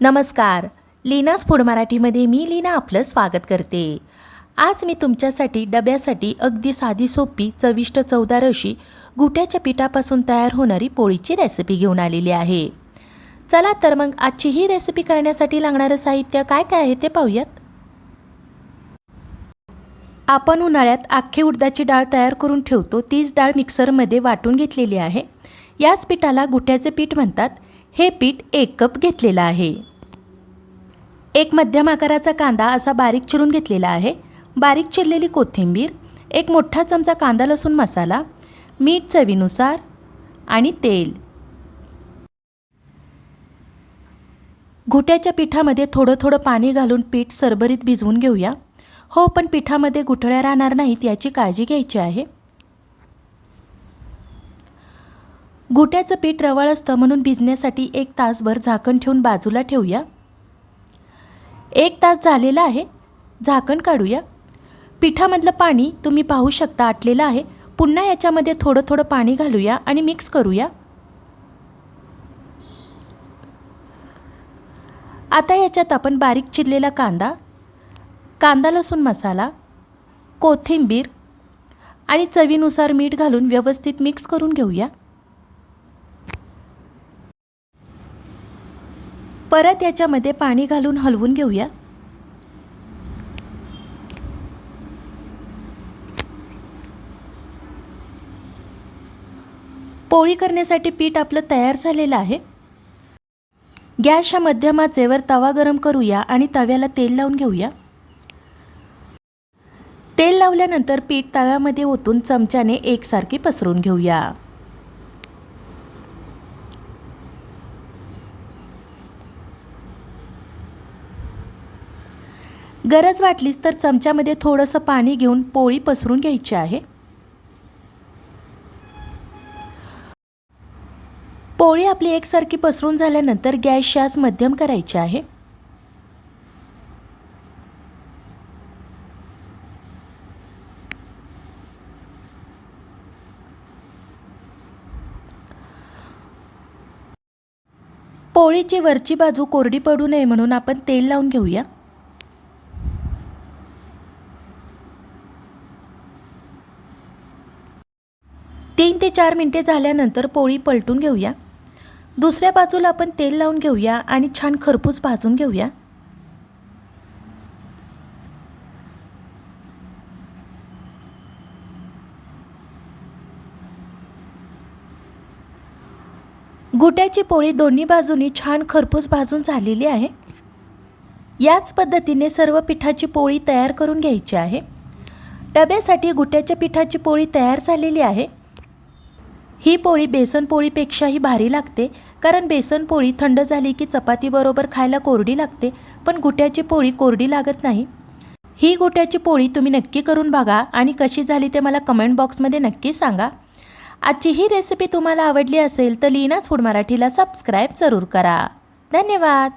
नमस्कार. लीनाज फूड मराठीमध्ये मी लीना आपलं स्वागत करते. आज मी तुमच्यासाठी डब्यासाठी अगदी साधी सोपी चविष्ट चवदार अशी गुट्याच्या पिठापासून तयार होणारी पोळीची रेसिपी घेऊन आलेली आहे. चला तर मग आजची ही रेसिपी करण्यासाठी लागणारं साहित्य काय काय आहे ते पाहूयात. आपण उन्हाळ्यात अख्खी उडदाची डाळ तयार करून ठेवतो. तीच डाळ मिक्सरमध्ये वाटून घेतलेली आहे. याच पिठाला गुट्याचे पीठ म्हणतात. हे पीठ एक कप घेतलेलं आहे. एक मध्यम आकाराचा कांदा असा बारीक चिरून घेतलेला आहे. बारीक चिरलेली कोथिंबीर एक मोठा चमचा कांदा लसूण मसाला मीठ चवीनुसार आणि तेल. घुट्याच्या पिठामध्ये थोडं थोडं पाणी घालून पीठ सरभरीत भिजवून घेऊया. हो पण पिठामध्ये गुठळ्या राहणार नाहीत याची काळजी घ्यायची आहे. घुट्याचं पीठ रवळ असतं म्हणून भिजण्यासाठी एक तासभर झाकण ठेवून बाजूला ठेवूया. एक तास झालेला आहे. झाकण काढूया. पिठामधलं पाणी तुम्ही पाहू शकता आटलेलं आहे. पुन्हा याच्यामध्ये थोडं थोडं पाणी घालूया आणि मिक्स करूया. आता याच्यात आपण बारीक चिरलेला कांदा कांदा लसूण मसाला कोथिंबीर आणि चवीनुसार मीठ घालून व्यवस्थित मिक्स करून घेऊया. परत याच्यामध्ये पाणी घालून हलवून घेऊया. पोळी करण्यासाठी पीठ आपलं तयार झालेलं आहे. गॅसच्या मध्यम आचेवर तवा गरम करूया आणि तव्याला तेल लावून घेऊया. तेल लावल्यानंतर पीठ तव्यामध्ये ओतून चमच्याने एकसारखी पसरून घेऊया. गरज वाटलीच तर चमच्यामध्ये थोडंसं पाणी घेऊन पोळी पसरून घ्यायची आहे. पोळी आपली एकसारखी पसरून झाल्यानंतर गॅस शास मध्यम करायची आहे. पोळीची वरची बाजू कोरडी पडू नये म्हणून आपण तेल लावून घेऊया. तीन ते चार मिनटे झाल्यानंतर पोळी पलटून घेऊया. दुसऱ्या बाजूला आपण तेल लावून घेऊया आणि छान खरपूस भाजून घेऊया. गुट्याची पोळी दोन्ही बाजूनी छान खरपूस भाजून झालेली आहे. याच पद्धतीने सर्व पिठाची पोळी तयार करून घ्यायची आहे. डब्यासाठी गुट्याच्या पिठाची पोळी तयार झालेली आहे. ही पोळी बेसन पोळीपेक्षाही भारी लागते कारण बेसन पोळी थंड झाली की चपातीबरोबर खायला कोरडी लागते पण गुट्याची पोळी कोरडी लागत नाही. ही गुट्याची पोळी तुम्ही नक्की करून बघा आणि कशी झाली ते मला कमेंट बॉक्समध्ये नक्की सांगा. आजची ही रेसिपी तुम्हाला आवडली असेल तर लीनाच फूड मराठीला सबस्क्राईब जरूर करा. धन्यवाद!